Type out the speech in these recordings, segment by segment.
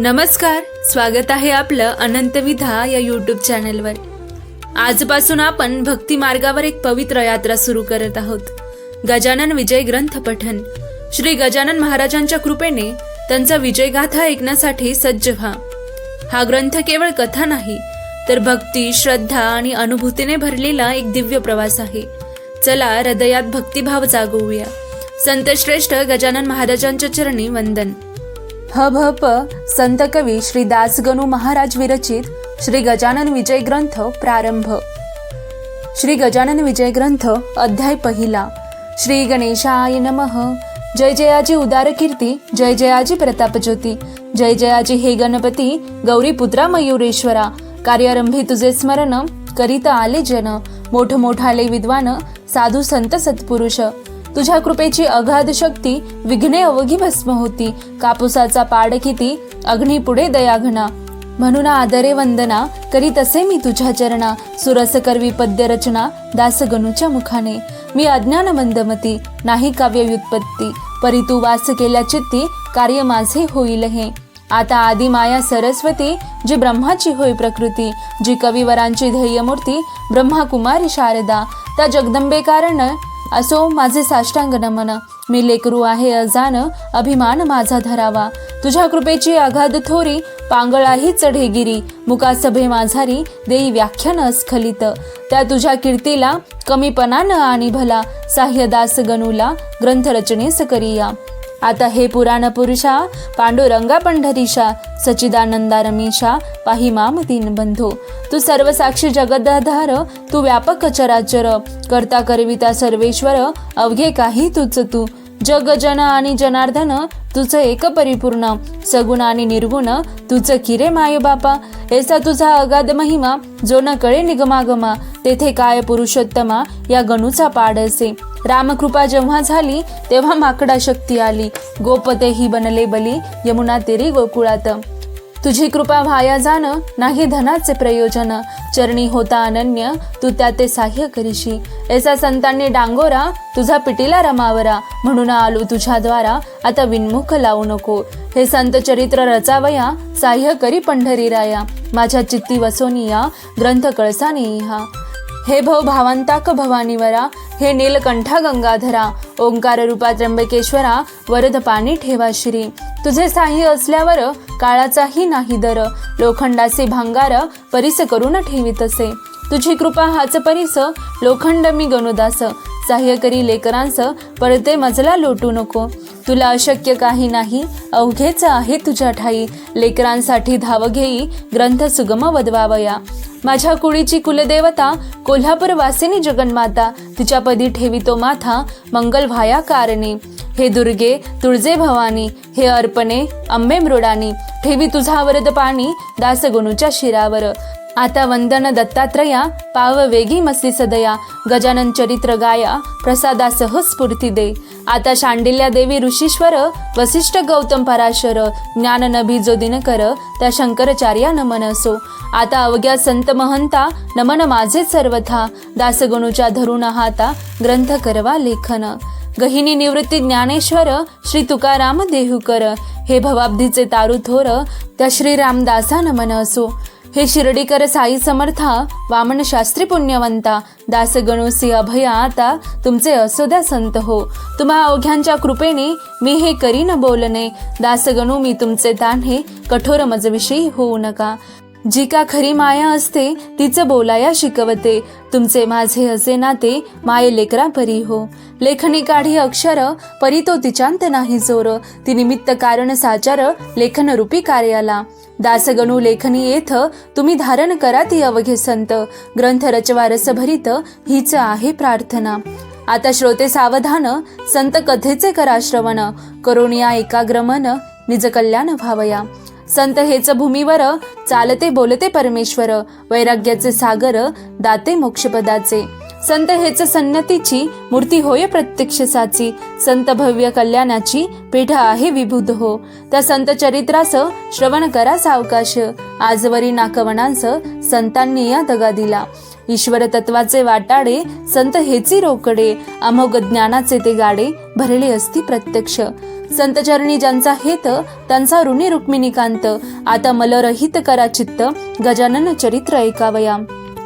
नमस्कार स्वागत आहे आपलं अनंत विधा या यूट्यूब चॅनलवर आजपासून आपण भक्ती मार्गावर एक पवित्र यात्रा सुरू करत आहोत. गजानन विजय ग्रंथ पठन. श्री गजानन महाराजांच्या कृपेने त्यांचा विजय गाथा ऐकण्यासाठी सज्ज व्हा. हा ग्रंथ केवळ कथा नाही तर भक्ती श्रद्धा आणि अनुभूतीने भरलेला एक दिव्य प्रवास आहे. चला हृदयात भक्तिभाव जागवूया. संतश्रेष्ठ गजानन महाराजांच्या चरणी वंदन. ह भ प संत कवी श्री दासगणू महाराज विरचित श्री गजानन विजय ग्रंथ प्रारंभ. श्री गजानन विजय ग्रंथ अध्याय पहिला. श्री गणेशाय नमः. जय जयाजी उदार कीर्ती जय जयाजी प्रताप ज्योती जय जयाजी हे गणपती गौरी पुत्रा मयुरेश्वरा. कार्यारंभी तुझे स्मरण करीत आले जन. मोठ मोठाले विद्वान साधू संत सत्पुरुष. तुझ्या कृपेची अगाध शक्ती विघ्ने अवघी भस्म होती. कापुसाचा पाड किती अग्नी पुढे दयाघना म्हणून आदरे वंदना करी तसे मी तुझ्या चरणा. सुरस करवी पद्य रचना दासगणूच्या मुखाने. मी अज्ञान मंदमती नाही काव्य व्युत्पत्ती परी तू वास केल्या चित्ती कार्य माझे होईल हे. आता आदि माया सरस्वती जी ब्रह्माची होय प्रकृती. जी कविवरांची ध्येयमूर्ती ब्रह्मा कुमारी शारदा. त्या जगदंबे कारण असो माझे साष्टांग नमन. मी लेकरू आहे अजान अभिमान माझा धरावा. तुझ्या कृपेची अगाध थोरी पांगळाही चढेगिरी. मुकासभे माझारी देई व्याख्यान अस्खलित. त्या तुझ्या कीर्तीला कमीपणा न आणि भला. साह्यदास गणूला ग्रंथरचनेस करिया. आता हे पुराण पुरुषा पांडुरंगा पंढरीशा सचिदानंदा रमीशा पाही माम तीन बंधो. तू सर्वसाक्षी जगदाधार तू व्यापक चराचर करता करविता सर्वेश्वर अवघे काही तुच तू. जग जन आणि जनार्दन तुझं एक परिपूर्ण. सगुण आणि निर्गुण तुझं किरे माय बापा. ऐसा तुझा अगाध महिमा जो न कळे निगमागमा. तेथे काय पुरुषोत्तमा या गणूचा पाड असे रामकृपा जेव्हा झाली तेव्हा माकडा शक्ती आली. गोपतेही बनले बली यमुना तेरी गोकुळात. तुझी कृपा व्हाया जाण नाही धनाचे प्रयोजन. चरणी होता अनन्य तू त्या ते साह्य करीशी. ऐसा संतांनी डांगोरा तुझा पिटीला रमावरा. म्हणून आलो तुझ्याद्वारा आता विनमुख लावू नको. हे संत चरित्र रचावया साह्य करी पंढरी राया माझ्या चित्ती वसोनिया ग्रंथ कळसानी हा हे भव भावांताक भवानीवरा हे नीलकंठा गंगाधरा ओंकार रूपा त्र्यंबकेश्वरा वरद पाणी ठेवा श्री. तुझे साही असल्यावर काळाचाही नाही दर. लोखंडाचे भांगार परिस करून ठेवीतसे तुझी कृपा हाच परिस लोखंड मी गणुदास. साह्य करी लेकरांस परते मजला लोटू नको. तुला अशक्य काही नाही. अवघेच आहे तुझ्या ठाई. लेकरांसाठी धाव घेई ग्रंथ सुगम वदवावया. माझ्या कुळीची कुलदेवता कोल्हापूर वासिनी जगन्माता तिच्या पदी ठेवितो माथा मंगल व्हाया कारणे. हे दुर्गे तुळजे भवानी हे अर्पणे अंबे मृडानी ठेवी तुझा वरद पाणी दासगुणूच्या शिरावर. आता वंदन दत्तात्रया पाव वेगी मसी सदया गजानन चरित्र गाया प्रसादासह स्फूर्ती दे आता शांडिल्या देवी ऋषीश्वर वसिष्ठ गौतम पराशर ज्ञान नभी जो दिनकर त्या शंकरचार्या नमन असो आता अवघ्या संत महंता नमन माझे सर्वथा दासगणूच्या धरून हाता ग्रंथ करवा लेखन गहिनी निवृत्ती ज्ञानेश्वर श्री तुकाराम देहुकर हे भवाब्धीचे तारू थोर त्या श्री रामदासा नमन असो हे शिर्डीकर साई समर्था वामन शास्त्री पुण्यवंता दासगणोसी अभया आता तुमचे असोद्या संत हो. तुम्हा अवघ्यांच्या कृपेने मी हे करीन बोलणे. दासगणू मी तुमचे तान्हे कठोर मजविषयी होऊ नका. जी का खरी माया असते तिचं बोलाया शिकवते. तुमचे माझे असे नाते माये लेकरा परी हो. लेखनी काढी अक्षर परी तो तिचांत नाही जोर. ती निमित्त कारण साचार लेखन रूपी कार्याला. दासगणू लेखनी येथ तुम्ही धारण करा ती अवघे संत. ग्रंथ रचवा भरित हीच आहे प्रार्थना. आता श्रोते सावधान संत कथेचे करा श्रवण. करोनिया एकाग्रमन निज कल्याण व्हावया संत हेच भूमीवर चालते बोलते परमेश्वर. वैराग्याचे सागर दाते मोक्षपदाचे. संत हेच सन्नतीची मूर्ती होय प्रत्यक्ष साची संत भव्य कल्याणाची पीठ आहे विभूत हो. त्या संत चरित्रास श्रवण करा सावकाश. आजवरी नाकवणांस संतांनी या दगा दिला. ईश्वर तत्वाचे वाटाडे संत हेची रोकडे. अमोघ ज्ञानाचे ते गाडे भरले असती प्रत्यक्ष. संतचरणी ज्यांचा हेत त्यांचा ऋणी रुक्मिणीकांत. आता मलरहित करा चित्त. गजानन चरित्र ऐकावया.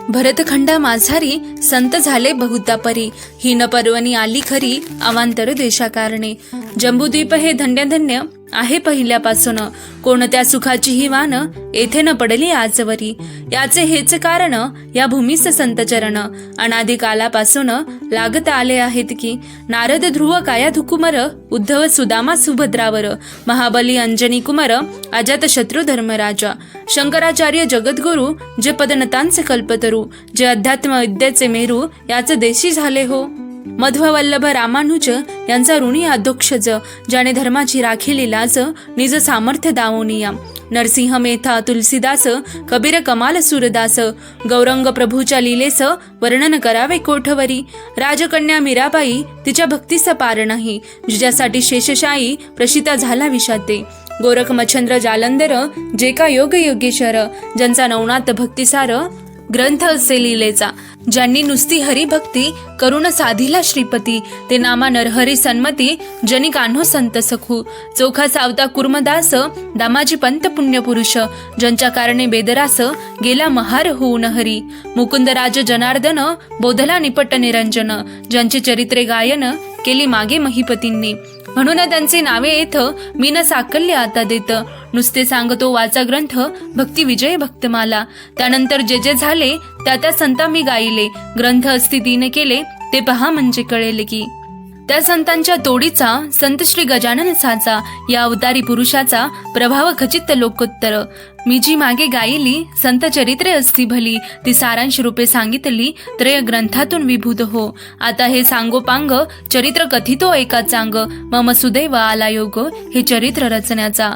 भरतखंडा माझारी संत झाले बहुता परी ही पर्वणी आली खरी अवांतर देशाकारणे. जम्बूद्वीप हे धन्य धन्य आहे पहिल्यापासून. कोणत्या सुखाची ही वान येथे न पडली आजवरी. याचे हेच कारण या भूमीस संतचरण. अनादिकालापासून लागत आले आहेत की नारद ध्रुव काया धुकुमर उद्धव सुदामा सुभद्रावर. महाबली अंजनी कुमार अजात शत्रू धर्मराजा. शंकराचार्य जगद्गुरु जे पदनतांचे कल्पतरू. जे अध्यात्म विद्येचे मेरू याचे देशी झाले हो. मध्ववल्लभ रामानुज यांचा ऋणी अध्यक्षज ज्याने धर्माची राखी लाज निज सामर्थ्य दावोनिया नरसिंह मेथा तुलसीदास कबीर कमाल सुरदास गौरंग प्रभूच्या लिलेस वर्णन करावे कोठवरी. राजकन्या मीराबाई तिच्या भक्तीस पार नाही. जिच्यासाठी शेषशाही प्रशिता झाला विषाते गोरख मच्छंद्र जालंधर जे का योग योगेश्वर ज्यांचा नवनाथ भक्तिसार ग्रंथ असे लिहिलेचा ज्यांनी नुसती हरिभक्ती करुण साधिला श्रीपती ते नामा नरहरी सन्मती जनी कान्हो संत सखू चोखा सावता कुर्मदास दामाजी पंत पुण्यपुरुष ज्यांच्या कारणे बेदरास गेला महार होऊन हरी मुकुंदराज जनार्दन बोधला निपट निरंजन ज्यांचे चरित्रे गायन केली मागे महिपतींनी. म्हणून त्यांचे नावे येथ मी न साकल्य आता देत. नुसते सांगतो वाचा ग्रंथ भक्ती विजय भक्तमाला. त्यानंतर जे जे झाले त्या त्या संता मी गायले. ग्रंथ अस्तितीने केले ते पहा म्हणजे कळेल की त्या संतांच्या तोडीचा संत श्री गजानन साचा या अवतारी पुरुषाचा प्रभाव खचित लोकोत्तर. मी जी मागे गायली संत चरित्रे असती भली ती सारांश रूपे सांगितली त्रय ग्रंथातून विभूत हो. आता हे सांगोपांग चरित्र कथितो एका चांग मम सुदैव आला योग हे चरित्र रचण्याचा.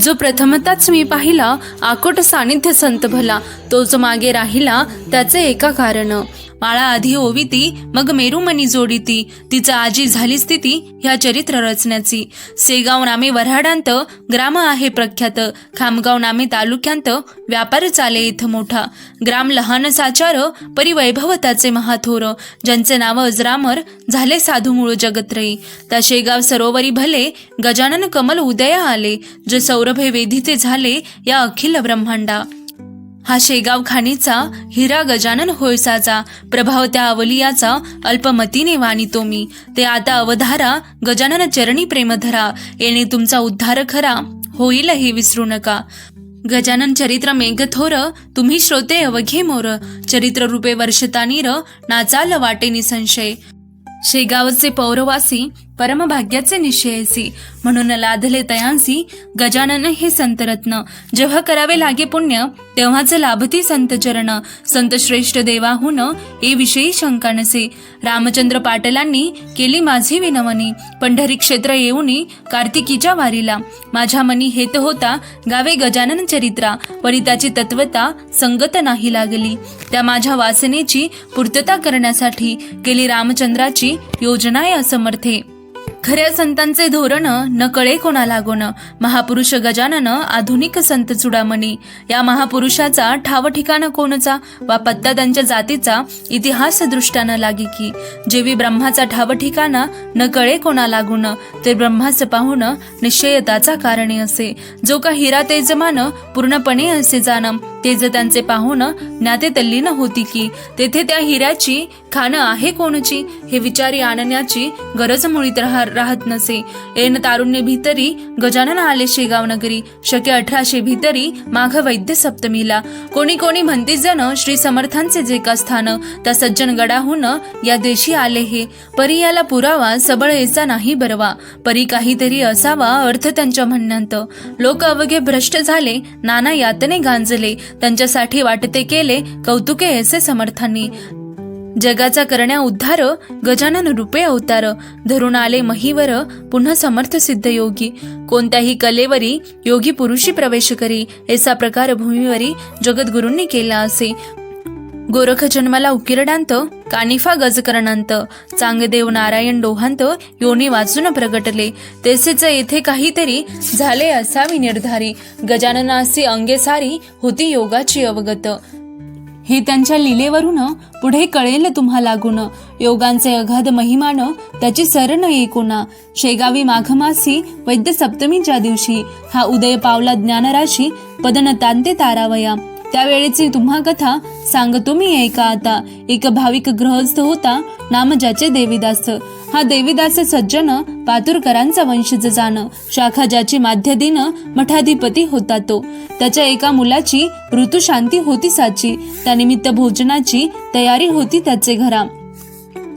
जो प्रथमताच मी पाहिला आकोट सानिध्य संत भला तोच मागे राहिला त्याचे एका कारण. माळा आधी ओविती मग मेरुमणी जोडीती तिचा आजी झाली स्थिती ह्या चरित्र रचण्याची. सेगाव नामे वऱ्हाडांत ग्राम आहे प्रख्यात. खामगाव नामे तालुक्यांत व्यापार चाले इथं मोठा. ग्राम लहान साचार परी महाथोर. ज्यांचे नाव अजरामर झाले साधू मूळ जगत्रयी. त्या शेगाव सरोवरी भले गजानन कमल उदया आले. जे सौरभे वेधीचे झाले या अखिल ब्रह्मांडा. हा शेगाव खाणीचा हिरा गजानन होळसाचा प्रभाव त्या अवलियाचा अल्पमतीने वाणितो मी. ते आता अवधारा गजानन चरणी प्रेमधरा. येणे तुमचा उद्धार खरा होईल हे विसरू नका. गजानन चरित्र मेघथोर तुम्ही श्रोते अवघे मोर. चरित्र रूपे वर्षतानीर नाचाल वाटे निसंशय शेगावचे पौरवासी परमभाग्याचे निश्चयसी. म्हणून लादले तयांसी गजानन हे संतरत्न. जेव्हा करावे लागे पुण्य तेव्हाच लाभती संत चरण संत श्रेष्ठ देवाहून हे विषयी शंका नसे. रामचंद्र पाटलांनी केली माझी विनवणी. पंढरी क्षेत्र येऊनी कार्तिकीच्या वारीला. माझ्या मनी हेत होता गावे गजानन चरित्रा. वरी त्याची तत्वता संगत नाही लागली. त्या माझ्या वासनेची पूर्तता करण्यासाठी केली रामचंद्राची योजना या समर्थे खऱ्या संतांचे धोरण न कळे कोणा लागोन महापुरुष गजानन आधुनिक संत चुडामणी. या महापुरुषाचा ठाव ठिकाण कोणचा? वा पत्ता त्यांच्या जातीचा? इतिहास दृष्टानं लागी की. जेवी ब्रह्माचा ठाव ठिकाणा न कळे कोणा लागून ते ब्रह्माचं पाहून निश्चयताचा कारणे असे. जो का हिरा तेजमान पूर्णपणे असे जाण तेज त्यांचे पाहून ज्ञाते तल्लीन होती की. तेथे त्या हिऱ्याची खाणं आहे कोणची? हे विचारी आणण्याची गरज मुळीत राह राहत नसे. एन तारुण्य भीतरी गजानन आले शेगाव नगरी. शके अठराशे भीतरी माघ वैद्य सप्तमीला. कोणी कोणी म्हणते जण श्री समर्थांचे जे का स्थान. त्या सज्जन गडाहून या देशी आले हे. परी याला पुरावा सबळ याचा नाही बरवा. परी काहीतरी असावा अर्थ त्यांच्या म्हणण्यात. लोक अवघे भ्रष्ट झाले नाना यातने गांजले. त्यांच्यासाठी वाटते केले कौतुके ऐसे समर्थांनी. जगाचा करण्या उद्धार गजानन रूपे अवतार धरून आले महीवर पुन्हा समर्थ सिद्ध योगी कोणत्याही कलेवरी योगी पुरुषी प्रवेश करी ऐसा प्रकार भूमीवरी जगद्गुरूंनी केला असे. गोरख जन्माला उकिरडांत कानिफा गजकरणांत चांगदेव नारायण डोहांत योनी वाचून प्रगटले. तेसेच येथे काहीतरी झाले असावी निर्धारी. गजाननासी अंगे सारी होती योगाची अवगत. हे त्यांच्या लिलेवरून पुढे कळेल तुम्हा लागून योगांचे अगाध महिमान त्याची सरण एकोना शेगावी माघमासी वैद्य सप्तमीच्या दिवशी हा उदय पावला ज्ञानराशी पदन तांते तारावया. त्यावेळेची तुम्हा कथा सांगतो मी ऐका आता. एक भाविक ग्रहस्थ होता नाम ज्याचे देवीदास. हा देवीदास सज्जन पातुरकरांचा वंशज जाण. शाखा ज्याची माध्यदिन मठाधिपती होता तो. त्याच्या एका मुलाची ऋतुशांती होती साची. त्यानिमित्त भोजनाची तयारी होती त्याचे घरा.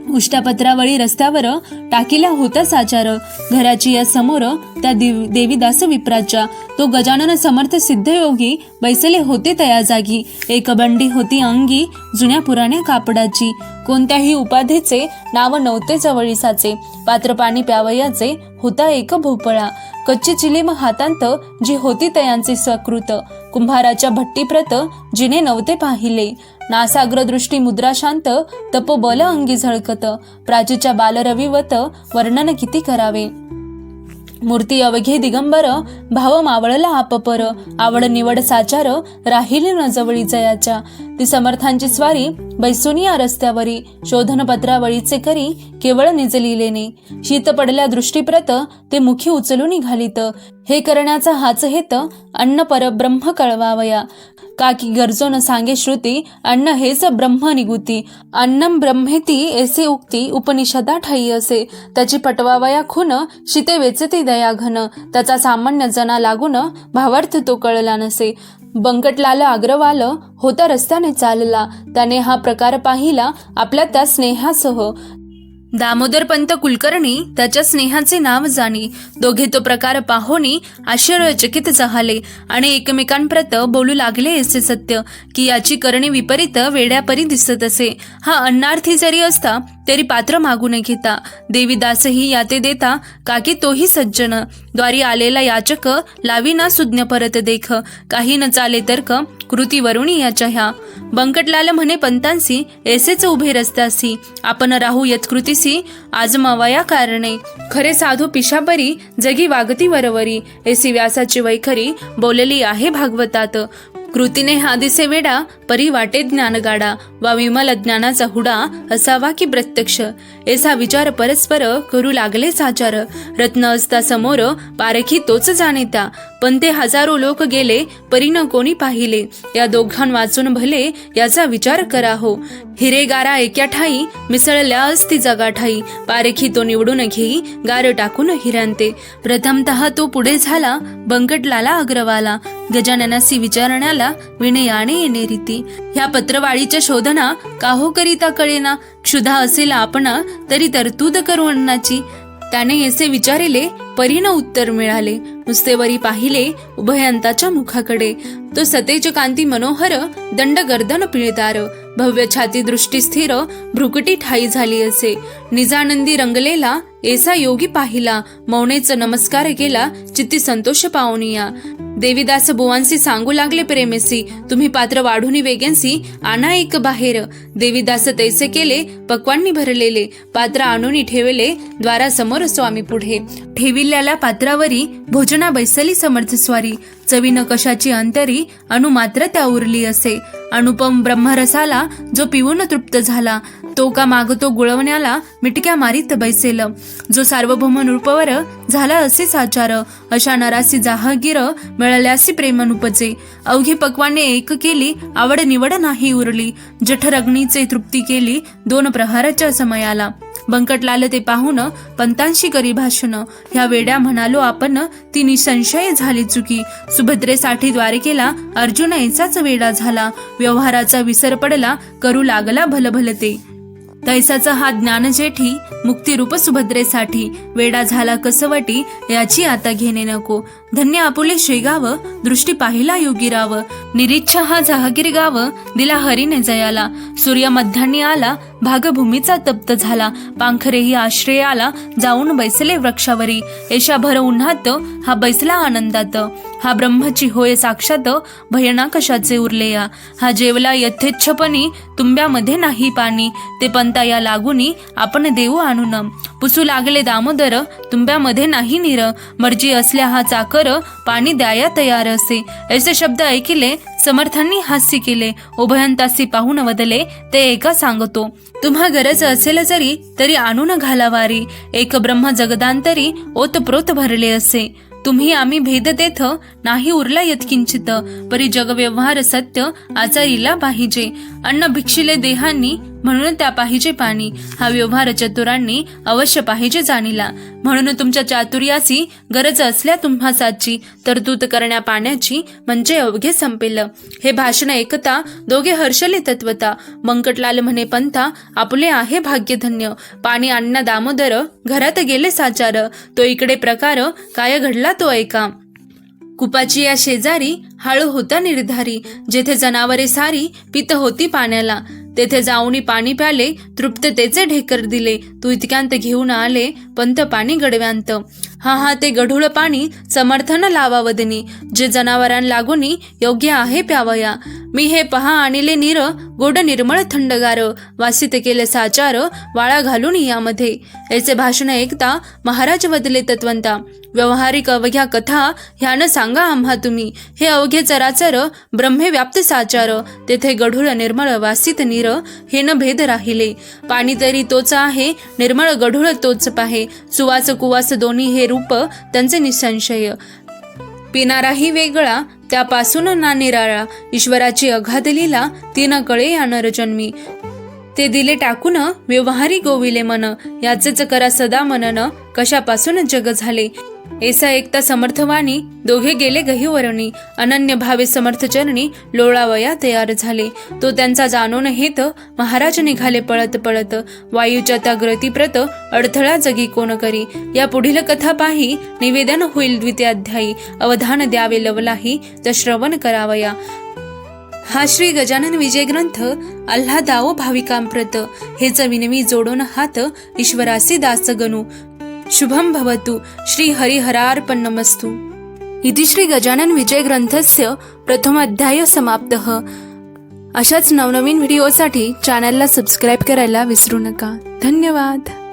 उष्टापत्रावळी रस्त्यावर टाकीला होता साचार. घराची या समोर त्या देव- देवीदास विप्राच्या तो गजानन समर्थ सिद्धयोगी बैसले होते तया जागी. एक बंडी होती अंगी जुन्या पुराण्या कापडाची. कोणत्याही उपाधीचे नाव नव्हते जवळीसाचे. पात्र पाणी प्यावयाचे होता एक भोपळा. कच्ची चिलीम हातांत जी होती तयांचे सकृत. कुंभाराच्या भट्टीप्रत जिने नव्हते पाहिले. नासाग्र दृष्टी मुद्रा शांत तपोबल अंगी झळकत. प्राचीच्या बालरविवत वर्णन किती करावे? मूर्ती अवघे दिगंबर भाव मावळला आपपर आवड निवड साचार राहिली न जवळी जयाच्या ती समर्थांची स्वारी बैसुनिया रस्त्यावरी शोधन पत्रावळीचे करी केवळ निजलिलेने शीत पडल्या दृष्टीप्रत ते मुखी उचलून निघालीत हे करण्याचा हाच हेत अन्न परब्रह्म कळवावया. काकी गरजोन सांगे श्रुती अन्न हेच ब्रह्म निगुती. अन्नम ब्रह्मेती एसे उक्ती उपनिषदा ठाई असे. त्याची पटवावया खून शिते वेचते दया घन. त्याचा सामान्य जना लागून भावार्थ तो कळला नसे. बंकटलाल अग्रवाल होता रस्त्याने चालला. त्याने हा प्रकार पाहिला आपल्या त्या स्नेहासह. दामोदरपंत कुलकर्णी त्याच्या स्नेहाचे नाव जाणी. दोघे तो प्रकार पाहोनी आश्चर्यचकित झाले आणि एकमेकांप्रत बोलू लागले असे सत्य की याची करणी विपरीत वेड्यापरी दिसत असे. हा अन्नार्थी जरी असता तरी पात्र मागू न घेता. देवीदासही याते देता काकी तोही सज्जन. द्वारी आलेला याचक लावी ना सुज्ञ परत देख. काही न चाले तर्क कृतीवरून याच्या ह्या. बंकटलाल म्हणे पंतांसी ऐसेच उभे रस्त्यासी. आपण राहू यत्कृतीसी आजमावया कारणे. खरे साधू पिशापरी जगी वागती वरवरी. ऐसी व्यासाची वैखरी बोलली आहे भागवतात. कृतीने हा दिसे वेडा परी वाटे ज्ञानगाडा वा विमल ज्ञानाचा हुडा असावा की प्रत्यक्ष? एसा विचार परस्पर करू लागले साचार. रत्न असता समोर पारखी तोच जाणेता. पण ते हजारो लोक गेले परी न कोणी पाहिले? या दोघां वाचून भले याचा विचार करा हो. हिरेगारा एक्या ठाई मिसळल्या असती जगा ठाई. पारेखी तो निवडून घेई गार टाकून हिरांते प्रथमतः तो पुढे झाला बंकटलाला अग्रवाला. गजाननासी विचारण्याला विनयाने येणे रीती. ह्या पत्रवाळीच्या शोधना काहो करिता कळेना. क्षुधा असेल आपणा तरी तरतूद करू अन्नाची. त्याने येसे विचारिले परीन उत्तर मिळाले. नुसतेवरी पाहिले उभयंताच्या मुखाकडे. तो सतेज कांती मनोहर दंड गर्दन पिळदार. भव्य छाती दृष्टी स्थिर भ्रुकटी ठाई झाली असे. निजानंदी रंगलेला ऐसा योगी पाहिला. मौनेच नमस्कार केला चित्ती संतोष पावनिया. देवीदास बुवांसी सांगू लागले प्रेमेसी. तुम्ही पात्र वाढून वेगेंसी आणा एक बाहेर. देवीदास तैसे केले पक्वांनी भरलेले. पात्र आणून ठेवले द्वारासमोर स्वामी पुढे. ठेविल्याला पात्रावरी भोजना बैसली समर्थ स्वारी. चवीनं कशाची अंतरी अणु मात्र त्या उरली असे. अनुपम ब्रह्मरसाला जो पिऊन तृप्त झाला तो का मागतो गुळवण्याला मिटक्या मारीत बैसेल. जो सार्वभौम नृपवर झाला असेच आचार. अशा नरासी जाहगीर मिळाल्यासी प्रेमनुपचे अवघी पक्वाने एक केली आवड निवड नाही उरली. जठरग्नीचे तृप्ती केली दोन प्रहाराच्या समयाला. बंकटलाल ते पाहून पंतांशी करी भाषण ह्या वेड्या म्हणालो आपण तिने संशय झाली चुकी. सुभद्रेसाठी द्वारकेला अर्जुन याचाच वेडा झाला. व्यवहाराचा विसर पडला करू लागला भलभलते. तैसाचा हा ज्ञान जेठी मुक्तिरूप सुभद्रेसाठी. वेडा झाला कसवटी याची आता घेणे नको. धन्य आपुले शेगाव दृष्टी पाहिला योगीराव. निरीच्छा हा जहागीर गाव दिला हरीने जयाला. सूर्य मध्यान्नी आला भागभूमीचा तप्त झाला. पांखरेही आश्रयाला जाऊन बैसले वृक्षावरी. एषाभर उन्हात हा बैसला आनंदात. हा ब्रह्मची होय साक्षात भयना कशाचे उरले या? हा जेवला यथेच्छपणी तुंब्यामध्ये नाही पाणी. ते पंता या लागुनी आपण देऊ आणून. पुसू लागले दामोदर तुंब्यामध्ये नाही नीर. मर्जी असल्या हा चाकर पाणी द्याया तयार असे. ऐसे शब्द ऐकिले समर्थांनी हास्य केले. उभयंतासी पाहून वदले ते एका सांगतो. तुम्हा गरज असेल जरी तरी आणून घालावारी. एक ब्रह्म जगदांतरी ओतप्रोत भरले असे. तुम्ही आम्ही भेद देथ नाही उरला यत्किंचित परी जगव्यवहार सत्य आचारीला पाहिजे. अन्न भिक्षिले देहांनी म्हणून त्या पाहिजे पाणी. हा व्यवहार चतुरांनी अवश्य पाहिजे जाणीला. म्हणून तुमच्या चातुर्याची गरज असल्या तुम्हासाची तरतूद करण्या पाण्याची म्हणजे अवघे संपेल. हे भाषण ऐकता दोघे हर्षले तत्वता. मंकटलाल म्हणे पंथा आपले आहे भाग्यधन्य. पाणी आणण्या दामोदर घरात गेले साचार. तो इकडे प्रकार काय घडला तो ऐका. कुपाची या शेजारी हाळू होता निर्धारी. जेथे जनावरे सारी पित होती पाण्याला. तेथे जाऊनी पाणी प्याले तृप्ततेचे ढेकर दिले. तू इतक्यांत घेऊन आले पंत पाणी गडव्यांत. हा हा ते गढूळ पाणी समर्थन लावावदनी जे जनावरां लागुनी योग्य आहे प्यावया. मी हे पहा आणले नीर गोड निर्मळ थंडगार. वासित केले साचार वाळा घालून यामध्ये. याचे भाषण ऐकता महाराज वदले तत्वंता. व्यवहारिक अवघ्या कथा ह्यानं सांगा आम्हा तुम्ही. हे अवघे चराचर ब्रह्मे व्याप्त साचार. तेथे गढूळ निर्मळ वासित नीर हे न भेद राहिले. पाणी तरी तोच आहे निर्मळ गढूळ तोच पाहे. सुवास कुवास दोन्ही हे रूप त्यांचे निसंशय. पिणाराही वेगळा त्यापासून ना निराळा ईश्वराची अगाध लीला तीन कळे या नरजन्मी ते दिले टाकून व्यवहारी गोविले मन. याचेच करा सदा मनन. कशापासून जग झाले? ऐसा एकता समर्थवाणी दोघे गेले गहिवरणी. अनन्य भावे समर्थ चरणी लोळावया तयार झाले. तो त्यांचा जाणून हेत महाराज निघाले पळत पळत. वायूच्या त्या ग्रतीप्रत अडथळा जगी कोण करी? या पुढील कथा पाही निवेदन होईल द्वितीयाध्यायी अवधान द्यावे लवलाही तर श्रवण करावया. हा श्री गजानन विजय ग्रंथ आल्हादाओ भाविकांप्रत. हे विनवी जोडून हात ईश्वरासी दास गणू. शुभम भवतु. श्री हरिहरार्पणमस्तु इति श्री गजानन विजय ग्रंथस्य प्रथम अध्याय समाप्तः. अशाच नवनवीन व्हिडिओसाठी चॅनलला सबस्क्राईब करायला विसरू नका. धन्यवाद.